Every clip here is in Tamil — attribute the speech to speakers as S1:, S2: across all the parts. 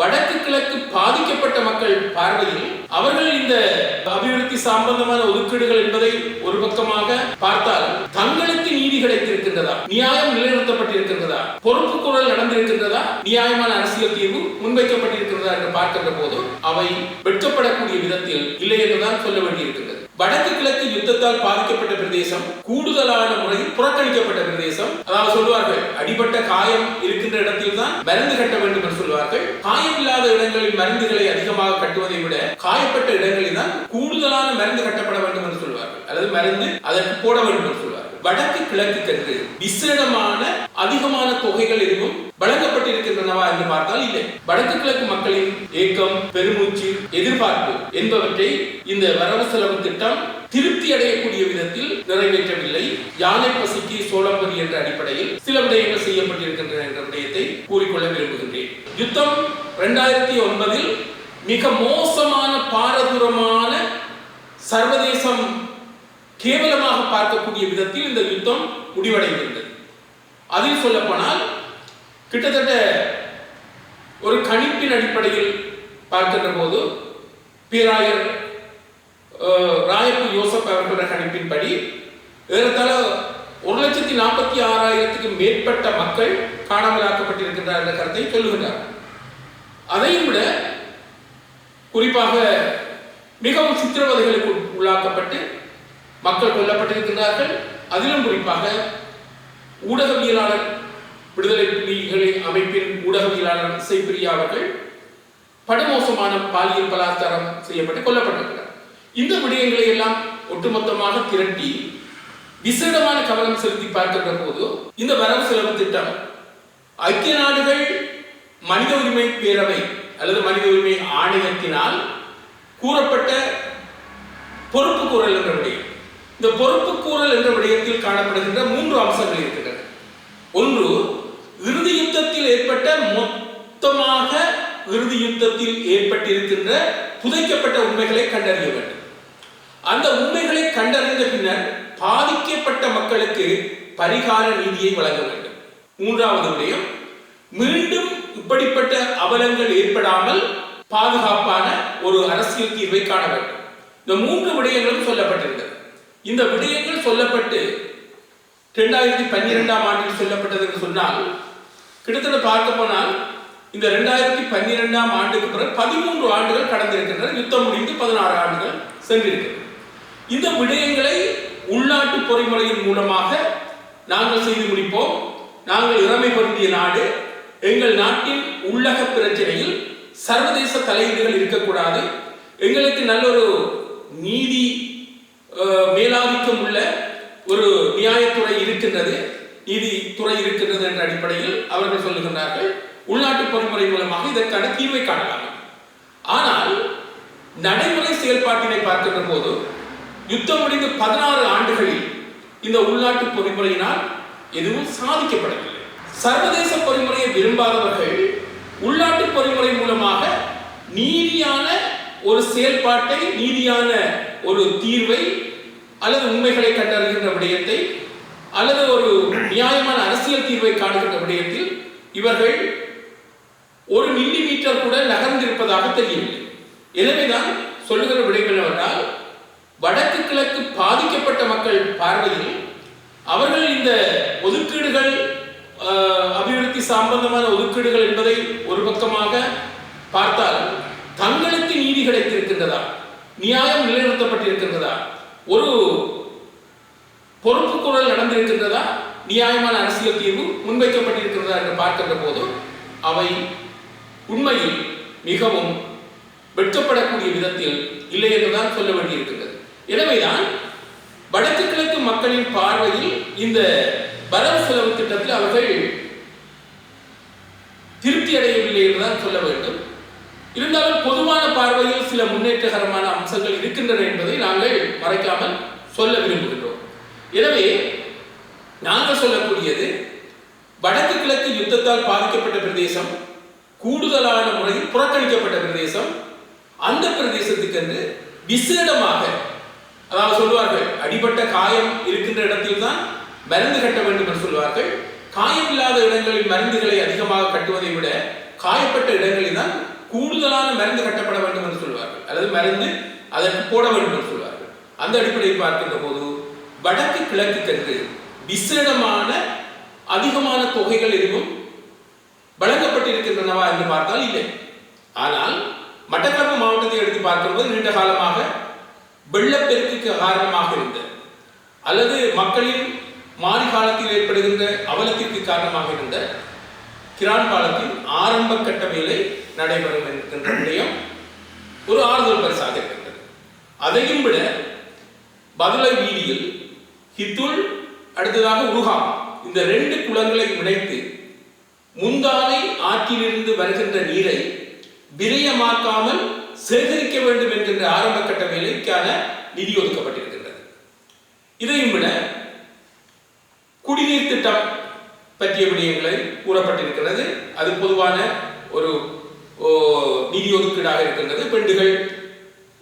S1: வடக்கு கிழக்கு பாதிக்கப்பட்ட மக்கள் பார்வையில் அவர்கள் இந்த அபிவிருத்தி சம்பந்தமான ஒதுக்கீடுகள் என்பதை ஒரு பக்கமாக பார்த்தால் தங்களுக்கு நீதி கிடைத்திருக்கின்றதா? நியாயம் நிலைநிறுத்தப்பட்டிருக்கின்றதா? பொறுப்பு குரல் நடந்திருக்கின்றதா? நியாயமான அரசியல் தீர்வு முன்வைக்கப்பட்டிருக்கிறதா என்று பார்க்கின்ற போது அவை வெட்கப்படக்கூடிய விதத்தில் இல்லை என்றுதான் சொல்ல வேண்டியிருக்கின்றது. வடக்கு கிழக்கு யுத்தத்தால் பாதிக்கப்பட்ட பிரதேசம் கூடுதலான முறையில் புறக்கணிக்கப்பட்ட பிரதேசம். அதாவது சொல்வார்கள் அடிபட்ட காயம் இருக்கின்ற இடத்தில் தான் மருந்து கட்ட வேண்டும் காயமில்லாத இடங்களில் மருந்துகளை அதிகமாக கட்டுவதை விட காயப்பட்ட இடங்களில் தான் கூடுதலான மருந்து கட்டப்பட வேண்டும் என்று சொல்வார்கள். அல்லது மருந்து அதற்கு போட வேண்டும் என்று சொல்வார்கள். வடக்கு கிழக்கு தெற்கு விசேடமான அதிகமான தொகைகள் எதுவும் வழங்கப்பட்டிருக்கின்றனவா என்று பார்த்தால் இல்லை. வடக்கு கிழக்கு மக்களின் ஏக்கம் பெருமூச்சு எதிர்பார்ப்பு என்பவற்றை இந்த வரவு செலவு திட்டம் திருப்தி அடையக்கூடிய விதத்தில் நிறைவேற்றவில்லை. யானை பசிக்கு சோளம்பரி என்ற அடிப்படையில் சில விடயங்கள் செய்யப்பட்டிருக்கின்றன என்ற விடயத்தை கூறிக்கொள்ள விரும்புகின்றேன் யுத்தம் ரெண்டாயிரத்தி ஒன்பதில் மிக மோசமான பாரதூரமான சர்வதேசம் கேவலமாக பார்க்கக்கூடிய விதத்தில் இந்த யுத்தம் முடிவடைந்திருந்தது. அதில் சொல்லப்போனால் கிட்டத்தட்ட ஒரு கணிப்பின் அடிப்படையில் பார்க்கின்ற போது பேராயர் ராயப்பு யோசப் அவர்களுடைய கணிப்பின்படி ஏறத்தாழ லட்சத்தி நாற்பத்தி ஆறாயிரத்துக்கு மேற்பட்ட மக்கள் காணாமலாக்கப்பட்டிருக்கின்றார் என்ற கருத்தை சொல்லுகின்றார். அதையும் விட குறிப்பாக மிகவும் சித்திரவதைகளுக்கு உள்ளாக்கப்பட்டு மக்கள் கொல்லப்பட்டிருக்கிறார்கள் அதிலும் குறிப்பாக ஊடகவியலாளர் விடுதலை புலிகளை அமைப்பின் ஊடகவியலாளர் இசைப்பிரியா அவர்கள் படுமோசமான பாலியல் பலாச்சாரம் செய்யப்பட்டு கொல்லப்பட்டிருக்கிறார். இந்த விடயங்களை எல்லாம் ஒட்டுமொத்தமாக திரட்டி விசேடமான கவனம் செலுத்தி பார்க்கின்ற போது இந்த வரவு செலவு திட்டம் ஐக்கிய நாடுகள் மனித உரிமை பேரவை அல்லது மனித உரிமை ஆணையத்தினால் கூறப்பட்ட பொறுப்பு கூறல் என்ற விடயம். இந்த பொறுப்பு கூறல் என்ற விடயத்தில் காணப்படுகின்ற மூன்று அம்சங்கள் இருக்கின்றன. ஒன்று இறுதி யுத்தத்தில் ஏற்பட்ட மொத்தமாக இறுதி யுத்தத்தில் ஏற்பட்டிருக்கின்ற புதைக்கப்பட்ட உண்மைகளை கண்டறிய வேண்டும். அந்த உண்மைகளை கண்டறிந்த பின்னர் பாதிக்கப்பட்ட மக்களுக்கு பரிகார நீதியை வழங்க வேண்டும். மூன்றாவது விடயம் மீண்டும் இப்படிப்பட்ட அவலங்கள் ஏற்படாமல் பாதுகாப்பான ஒரு அரசியல் தீர்வை காண வேண்டும். இந்த மூன்று விடயங்களும் சொல்லப்பட்டிருந்தது. இந்த விடயங்கள் சொல்லப்பட்டு இரண்டாயிரத்தி பன்னிரெண்டாம் ஆண்டில் சொல்லப்பட்டது என்று சொன்னால் கிட்டத்தட்ட பார்க்க போனால் இந்த ரெண்டாயிரத்தி பன்னிரெண்டாம் ஆண்டுக்கு பிறகு பதிமூன்று ஆண்டுகள் கடந்திருக்கின்றன. யுத்தம் முடிந்து பதினாறு ஆண்டுகள் சென்றிருக்கிறது. இந்த விடயங்களை உள்நாட்டு பொறிமுறையின் மூலமாக நாங்கள் செய்து முடிப்போம். நாங்கள் இறமை பொருந்திய நாடு. எங்கள் நாட்டின் உள்ளக பிரச்சனையில் சர்வதேச தலையீடுகள் இருக்கக்கூடாது. எங்களுக்கு நல்ல ஒரு நீதி மேலாதிக்கம் உள்ள ஒரு நியாயத்துறை இருக்கின்றது. நீதித்துறை இருக்கின்றது என்ற அடிப்படையில் அவர்கள் சொல்லுகின்றார்கள். உள்நாட்டு பொறிமுறை மூலமாக இதற்கான தீர்வை காணலாம். ஆனால் நடைமுறை செயல்பாட்டினை பார்க்கின்ற போது யுத்தம் முடிந்து பதினாறு ஆண்டுகளில் இந்த உள்நாட்டு பொறிமுறையினால் எதுவும் சாதிக்கப்படவில்லை. சர்வதேச பொறிமுறையை விரும்பாதவர்கள் உள்நாட்டு பொறிமுறை மூலமாக நீதியான ஒரு செயல்பாட்டை நீதியான ஒரு தீர்வை அல்லது உண்மைகளை கண்டறிகின்ற விடயத்தை அல்லது ஒரு நியாயமான அரசியல் தீர்வை காணுகின்ற விடயத்தில் இவர்கள் ஒரு மில்லி மீட்டர் கூட நகர்ந்திருப்பதாக தெரியவில்லை. எனவேதான் சொல்லுகிற விடயம் என்னவென்றால் வடக்கு கிழக்கு பாதிக்கப்பட்ட மக்கள் பார்வையில் அவர்கள் இந்த ஒதுக்கீடுகள் அபிவிருத்தி சம்பந்தமான ஒதுக்கீடுகள் என்பதை ஒரு பக்கமாக பார்த்தால் தங்களுக்கு நீதி கிடைத்திருக்கின்றதா? நியாயம் நிலைநிறுத்தப்பட்டிருக்கின்றதா? ஒரு பொறுப்பு குரல் நடந்திருக்கின்றதா? நியாயமான அரசியல் தீர்வு முன்வைக்கப்பட்டிருக்கிறதா என்று பார்க்கின்ற போது அவை உண்மையில் மிகவும் வெட்கப்படக்கூடிய விதத்தில் இல்லை என்றுதான் சொல்ல வேண்டியிருக்கின்றது. எனவேதான் வடக்கு கிழக்கு மக்களின் பார்வையில் இந்த வரவு செலவு திட்டத்தில் அவர்கள் திருப்தி அடையவில்லை என்றுதான் சொல்ல வேண்டும். இருந்தாலும் பொதுவான பார்வையில் சில முன்னேற்றகரமான அம்சங்கள் இருக்கின்றன என்பதை நாங்கள் மறைக்காமல் சொல்ல விரும்புகின்றோம். எனவே நாங்கள் சொல்லக்கூடியது வடக்கு கிழக்கு யுத்தத்தால் பாதிக்கப்பட்ட பிரதேசம் கூடுதலான முறையில் புறக்கணிக்கப்பட்ட பிரதேசம் அந்த பிரதேசத்துக்கென்று விசேடமாக அதாவது சொல்வார்கள் அடிபட்ட காயம் இருக்கின்ற இடத்தில் தான் மருந்து கட்ட வேண்டும் என்று சொல்வார்கள் காயம் இல்லாத இடங்களில் மருந்துகளை அதிகமாக கட்டுவதை விட காயப்பட்ட இடங்களில் தான் கூடுதலான மருந்து கட்டப்பட வேண்டும் என்று சொல்வார்கள் அல்லது மருந்து அதற்கு போட வேண்டும் என்று சொல்வார்கள் அந்த அடிப்படையில் பார்க்கின்ற போது வடக்கு கிழக்கு கன்று விசேடமான அதிகமான தொகைகள் எதுவும் வழங்கப்பட்டிருக்கின்றனவா என்று பார்த்தால் இல்லை. ஆனால் மட்டக்களப்பு மாவட்டத்தை எடுத்து பார்க்கும்போது நீண்ட காலமாக வெள்ளப்பெருக்குக்கு காரணமாக இருந்தது அல்லது மக்களின் மாறி காலத்தில் ஏற்படுகின்ற அவலத்திற்கு காரணமாக இருந்த கிரான் பாலத்தின் ஆரம்ப கட்ட வேலை நடைபெறும் என்கின்ற விடயம் ஒரு ஆறுதல் பரிசாக இருக்கின்றது. அதையும் விட பதுளை வீதியில் ஹித்துல் அடுத்ததாக உருகாம் இந்த ரெண்டு குளங்களை இணைத்து முந்தானை ஆற்றிலிருந்து வருகின்ற நீரை விரயமாக்காமல் சேகரிக்க வேண்டும் என்கின்ற ஆரம்ப கட்ட வேலைக்கான நிதி ஒதுக்கப்பட்டிருக்கின்றது. இதையும் விட குடிநீர் திட்டம் பற்றிய விடயங்களை கூறப்பட்டிருக்கிறது. அது பொதுவான ஒரு ஓ, நிதி ஒதுக்கீடாக இருக்கின்றது. பெண்டுகள்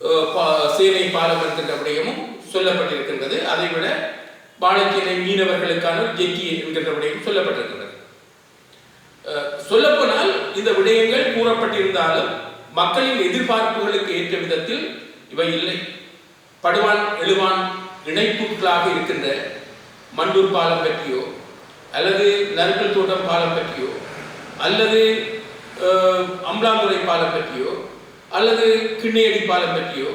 S1: சேவை பா- சேனை பாலம் என்கின்ற விடயமும் சொல்லப்பட்டிருக்கின்றது. அதை விட வாழைக்கீரை மீனவர்களுக்கான ஜெக்கி என்கின்ற விடயம் சொல்லப்பட்டிருக்கின்றது. சொல்லப்போனால் இந்த விடயங்கள் கூறப்பட்டிருந்தாலும் மக்களின் எதிர்பார்ப்புகளுக்கு ஏற்ற விதத்தில் இவை இல்லை. படுவான் எழுவான் இணைப்புகளாக இருக்கின்ற மண்டூர் பாலம் பற்றியோ அல்லது நறுக்கல் தோட்டம் பாலம் பற்றியோ அல்லது அஹ், அம்பலாந்துறை பாலம் பற்றியோ அல்லது கிண்ணியடி பாலம் பற்றியோ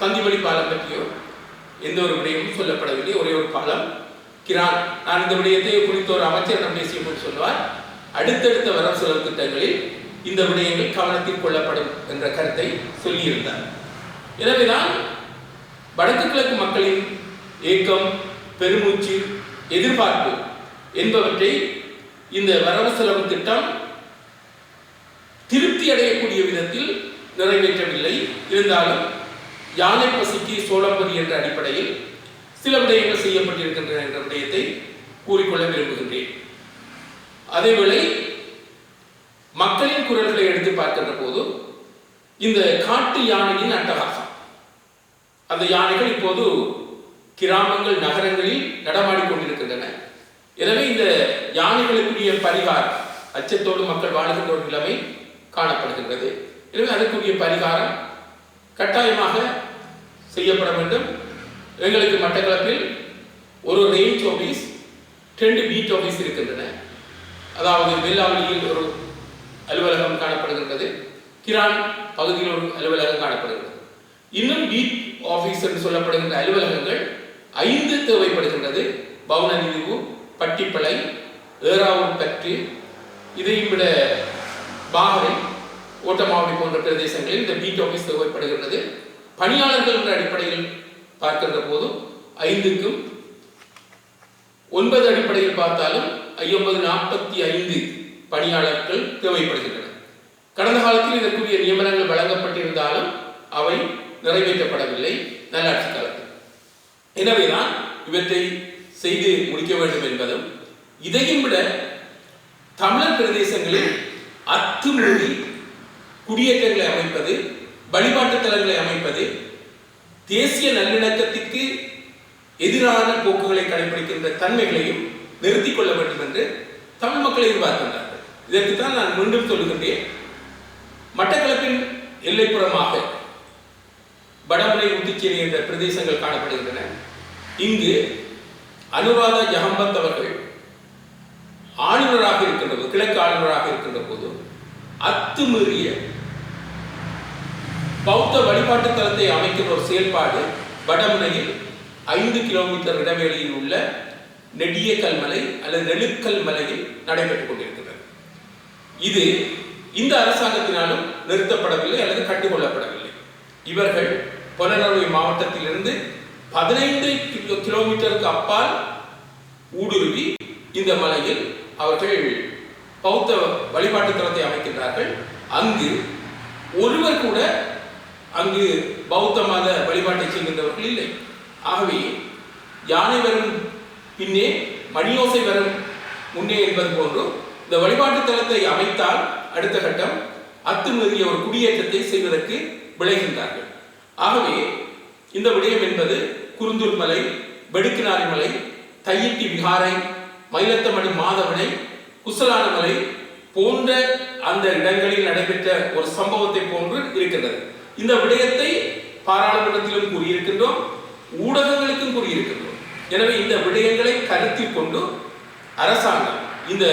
S1: சந்திவழி பாலம் பற்றியோ எந்த ஒரு விடயமும் சொல்லப்படவில்லை. ஒரே ஒரு பாலம் கிரான். நான் இந்த விடயத்தை குறித்த ஒரு அமைச்சரிடம் பேசிய சொல்வார் அடுத்தடுத்த வரவு செலவு திட்டங்களில் இந்த விடயங்கள் கவனத்தில் கொள்ளப்படும் என்ற கருத்தை சொல்லியிருந்தார். எனவேதான் வடக்கு கிழக்கு மக்களின் ஏக்கம் பெருமூச்சு எதிர்பார்ப்பு என்பவற்றை இந்த வரவு செலவு திட்டம் திருப்தி அடையக்கூடிய விதத்தில் நிறைவேற்றவில்லை. இருந்தாலும் யானை பசிக்கு சோழம்பதி என்ற அடிப்படையில் சில விடயங்கள் செய்யப்பட்டிருக்கின்றன என்ற விடயத்தை கூறிக்கொள்ள விரும்புகின்றேன். அதேவேளை மக்களின் குரல்களை எடுத்து பார்க்கின்ற போது இந்த காட்டு யானையின் அட்டகாசம். அந்த யானைகள் இப்போது கிராமங்கள் நகரங்களில் நடமாடிக்கொண்டிருக்கின்றன எனவே இந்த யானைகளுக்குரிய பரிகாரம் அச்சத்தோடு மக்கள் வாழ்கின்ற ஒரு நிலைமை காணப்படுகின்றது. எனவே அதற்குரிய பரிகாரம் கட்டாயமாக செய்யப்பட வேண்டும். எங்களுக்கு மட்டக்களப்பில் ஒரு ரேஞ்ச் ஆஃபீஸ் ரெண்டு பீட் ஆஃபீஸ் இருக்கின்றன. அதாவது வெள்ளாவளியில் ஒரு காணப்படுகின்றது. கிரான் பகுதியில் ஒரு அலுவலகம் காணப்படுகிறது. இன்னும் டீப் ஆஃபீஸ் என்று சொல்லப்படுகின்ற அலுவலகங்கள் ஐந்து தேவைப்படுகின்றது. பவுனநிதிவு பட்டிப்பளை ஏறாவூர் பற்றி இதையும் விட பாகரை ஓட்டமாவடி போன்ற பிரதேசங்களில் இந்த பீட் ஆஃபீஸ் தேவைப்படுகின்றது. பணியாளர்கள் என்ற அடிப்படையில் பார்க்கின்ற போது ஐந்துக்கும் ஒன்பது அடிப்படையில் பார்த்தாலும் ஐம்பது நாற்பத்தி ஐந்து பணியாளர்கள் தேவைப்படுகின்றன கடந்த காலத்தில் இதற்குரிய நியமனங்கள் வழங்கப்பட்டிருந்தாலும் அவை நிறைவேற்றப்படவில்லை நல்லாட்சி காலத்தில். எனவேதான் இவற்றை செய்து முடிக்க வேண்டும் என்பதும் இதையும் விட தமிழர் பிரதேசங்களில் அத்துமீறி குடியேற்றங்களை அமைப்பது வழிபாட்டு தலங்களை அமைப்பது தேசிய நல்லிணக்கத்திற்கு எதிரான போக்குகளை கடைபிடிக்கின்ற தன்மைகளையும் நிறுத்திக் கொள்ள வேண்டும் என்று தமிழ் மக்கள் எதிர்பார்க்கின்றார்கள். இதற்கு தான் நான் மீண்டும் சொல்லுகின்றேன். மட்டக்களப்பின் எல்லைப்புறமாக வடமுனை உத்திச்சேரி என்ற பிரதேசங்கள் காணப்படுகின்றன. இங்கு அனுராதா ஜஹம்பத் அவர்கள் ஆளுநராக இருக்கின்ற போது கிழக்கு ஆளுநராக இருக்கின்ற போது அத்துமீறிய பௌத்த வழிபாட்டு தலத்தை அமைக்கின்ற ஒரு செயல்பாடு வடமுனையில் ஐந்து கிலோமீட்டர் இடைவெளியில் உள்ள நெடிய கல்மலை அல்லது நெழுக்கல் மலையில் நடைபெற்றுக் கொண்டிருக்கிறது இது இந்த அரசாங்கத்தினாலும் நிறுத்தப்படவில்லை அல்லது கட்டுக்கொள்ளப்படவில்லை. இவர்கள் புலனறுவை மாவட்டத்திலிருந்து பதினைந்து கிலோ கிலோமீட்டருக்கு அப்பால் ஊடுருவி இந்த மலையில் அவர்கள் பௌத்த வழிபாட்டு தலத்தை அமைக்கின்றார்கள். அங்கு ஒருவர் கூட அங்கு பௌத்த மத வழிபாட்டை செய்கின்றவர்கள் இல்லை. ஆகவே யானை வரும் பின்னே மணியோசை வரும் முன்னே என்பது போன்றும் இந்த வழிபாட்டு தலத்தை அமைத்தால் அடுத்த கட்டம் அத்துமீறிய ஒரு குடியேற்றத்தை செய்வதற்கு விளைகின்றார்கள். ஆகவே இந்த விடயம் என்பது குருந்தூர் மலை வெடுக்கினாரி மலை தையிட்டி விகாரை மயிலத்தமடு மாதவனை குசலான மலை போன்ற அந்த இடங்களில் நடைபெற்ற ஒரு சம்பவத்தை போன்று இருக்கின்றது. இந்த விடயத்தை பாராளுமன்றத்திலும் கூறியிருக்கின்றோம் ஊடகங்களுக்கும் கூறியிருக்கின்றோம். எனவே இந்த விடயங்களை கருத்தில் கொண்டு அரசாங்கம் இந்த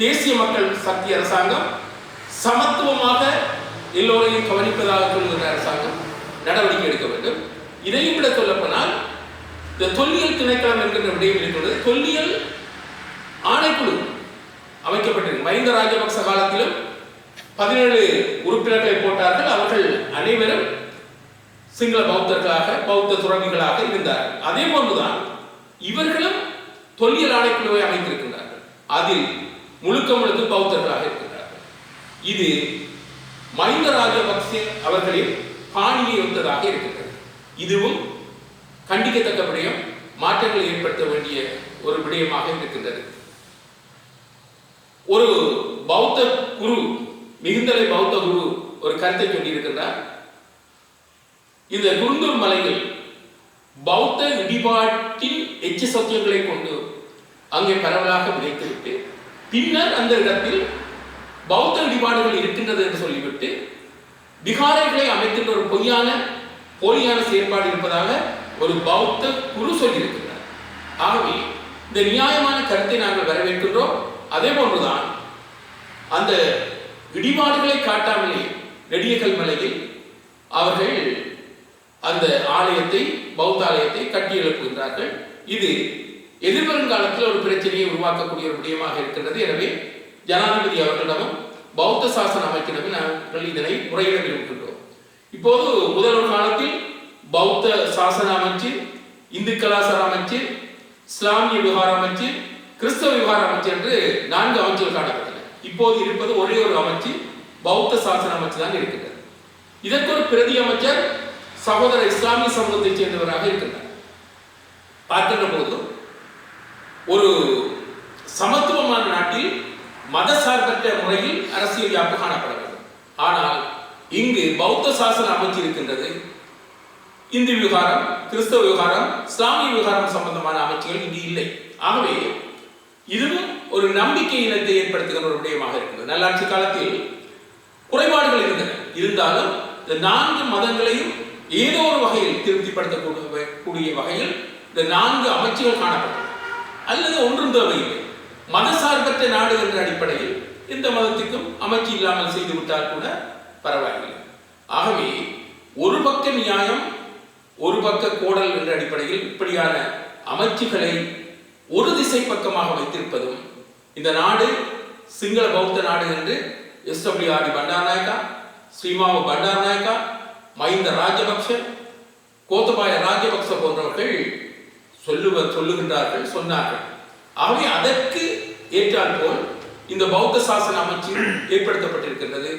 S1: தேசிய மக்கள் சக்தி அரசாங்கம் சமத்துவமாக எல்லோரையும் கவனிப்பதாக சொல்கிற அரசாங்கம் நடவடிக்கை எடுக்க வேண்டும். இதையும் விட சொல்லப்போனால் இந்த தொல்லியல் திணைக்களம் என்கின்ற விடயம் இருக்கிறது. தொல்லியல் ஆணைக்குழு அமைக்கப்பட்டிருக்கு. மஹிந்த ராஜபக்ச காலத்திலும் பதினேழு உறுப்பினர்களை போட்டார்கள். அவர்கள் அனைவரும் சிங்கள பௌத்தர்களாக பௌத்த துறவிகளாக இருந்தார்கள். அதே போன்றுதான் இவர்களும் தொல்லியல் ஆணைக்குழுவை அமைத்திருக்கின்றார்கள். அதில் முழுக்க முழுக்க பௌத்தர்களாக இருக்கின்றார்கள். இது மஹிந்த ராஜபக்சே அவர்களின் பாணியை ஒத்ததாக இருக்கின்றது. இதுவும் கண்டிக்கத்தக்க விடயம் மாற்றங்களை ஏற்படுத்த வேண்டிய ஒரு விடயமாக இருக்கின்றது. ஒரு பௌத்த குரு மிகுந்தலை பௌத்த குரு ஒரு கருத்தை சொல்லியிருக்கின்றார். இந்த குருந்தூர் மலையில் பௌத்த இடிபாட்டின் எச்சு சத்தியங்களை கொண்டு அங்கே பரவலாக விதைத்துவிட்டு பின்னர் அந்த இடத்தில் பௌத்த வழிபாடுகள் இருக்கின்றது என்று சொல்லிவிட்டு விகாரைகளை அமைக்கின்ற ஒரு பொய்யான போலியான செயற்பாடு இருப்பதாக ஒரு பௌத்த குரு சொல்லியிருக்கிறார் ஆகவே இந்த நியாயமான கருத்தை நாங்கள் வரவேற்கின்றோம். அதே போன்றுதான் அந்த இடிபாடுகளை காட்டாமலே நெடியகல் மலையில் அவர்கள் அந்த ஆலயத்தை பௌத்த ஆலயத்தை கட்டி எழுப்புகின்றார்கள் இது எதிர்வரும் காலத்தில் ஒரு பிரச்சனையை உருவாக்கக்கூடிய ஒரு விடயமாக இருக்கின்றது. எனவே ஜனாதிபதி அவர்களிடமும் பௌத்த சாசன அமைக்கிடமும் நாங்கள் இதனை முறையிட விரும்புகின்றோம். இப்போது முதல்வர் காலத்தில் பௌத்த சாசன அமைச்சு இந்து கலாச்சார அமைச்சு இஸ்லாமிய விவகார அமைச்சு கிறிஸ்தவ விவகார அமைச்சு என்று நான்கு அமைச்சர்கள் காணப்பட்டன. இப்போது இருப்பது ஒரே ஒரு அமைச்சு பௌத்த சாசன அமைச்சு தான் இருக்கின்றது. இதற்கு ஒரு பிரதி அமைச்சர் சகோதர இஸ்லாமிய சமூகத்தைச் சேர்ந்தவராக இருக்கின்றார். பார்க்கின்ற போதும் ஒரு சமத்துவமான நாட்டில் மதசார்பற்ற முறையில் அரசியல் யாப்பு காணப்பட வேண்டும். ஆனால் இங்கு பௌத்த சாசன அமைச்சு இருக்கின்றது. இந்து விவகாரம் கிறிஸ்தவ விவகாரம் இஸ்லாமிய விவகாரம் சம்பந்தமான அமைச்சுகள் இங்கு இல்லை. ஆகவே இதுவும் ஒரு நம்பிக்கை இனத்தை ஏற்படுத்துகிற ஒரு விடயமாக இருக்கிறது நல்லாட்சி காலத்தில் குறைபாடுகள் இருந்தன. இருந்தாலும் இந்த நான்கு மதங்களையும் ஏதோ ஒரு வகையில் திருப்திப்படுத்தக்கூடிய கூடிய வகையில் இந்த நான்கு அமைச்சுகள் காணப்பட்டன. அல்லது ஒன்றும் தேவையில்லை. மதசார்பற்ற நாடு என்ற அடிப்படையில் எந்த மதத்துக்கும் அமைச்சு இல்லாமல் செய்து விட்டால் கூட பரவாயில்லை. ஆகவே ஒரு பக்க நியாயம் ஒரு பக்க கோடல் என்ற அடிப்படையில் இப்படியான அமைச்சுகளை ஒரு திசை பக்கமாக வைத்திருப்பதும் இந்த நாடு சிங்கள பௌத்த நாடு என்று S W R Bandaranaike Sirimavo Bandaranaike Mahinda Rajapaksa Gotabaya Rajapaksa போன்றவர்கள் சொல்லுவ சொல்லுகின்றார்கள் சொன்னார்கள். ஆகவே அதற்கு ஏற்றால் போல் இந்த பௌத்த சாசன அமைச்சு ஏற்படுத்தப்பட்டிருக்கின்றது.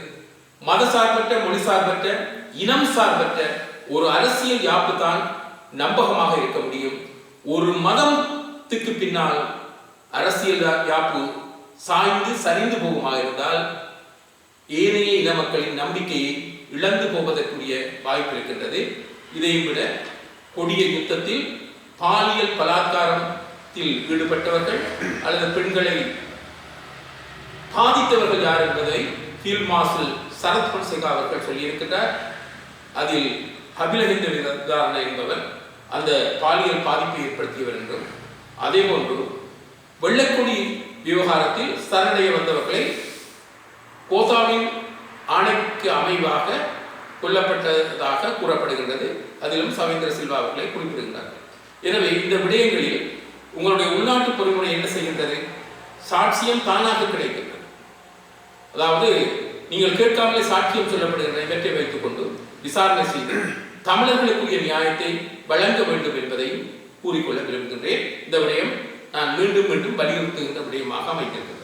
S1: மத சார்பற்ற மொழி சார்பற்ற இனம் சார்பற்ற ஒரு அரசியல் யாப்பு தான் நம்பகமாக இருக்க முடியும். ஒரு மதத்துக்கு பின்னால் அரசியல் யாப்பு சாய்ந்து சரிந்து போகுமாக இருந்தால் ஏனைய இன மக்களின் நம்பிக்கையை இழந்து போவதற்குரிய வாய்ப்பு இருக்கின்றது. இதையும் விட கொடிய யுத்தத்தில் பாலியல் பலாத்காரத்தில் ஈடுபட்டவர்கள் அல்லது பெண்களை பாதித்தவர்கள் யார் என்பதை ஃபீல் மார்ஷல் சரத் பொன்சேகா அவர்கள் சொல்லியிருக்கிறார் அதில் அபிலகிந்த விதாரண என்பவர் அந்த பாலியல் பாதிப்பை ஏற்படுத்தியவர் என்றும் அதே போன்று வெள்ளக்குடி விவகாரத்தில் சரணடைய வந்தவர்களை கோதாவின் ஆணைக்கு அமைவாக கொல்லப்பட்டதாக கூறப்படுகின்றது. அதிலும் சவேந்திர சில்வா அவர்களை குறிப்பிடுகிறார்கள் எனவே இந்த விடயங்களில் உங்களுடைய உள்நாட்டு பொறிமுறை என்ன செய்கின்றது? சாட்சியம் தானாக கிடைக்கின்றது. அதாவது நீங்கள் கேட்காமலே சாட்சியம் சொல்லப்படுகின்ற இவற்றை வைத்துக் கொண்டு விசாரணை செய்து தமிழர்களுக்குரிய நியாயத்தை வழங்க வேண்டும் என்பதையும் கூறிக்கொள்ள விரும்புகின்றேன். இந்த விடயம் நான் மீண்டும் மீண்டும் வலியுறுத்துகின்ற விடயமாக அமைந்திருக்கிறது.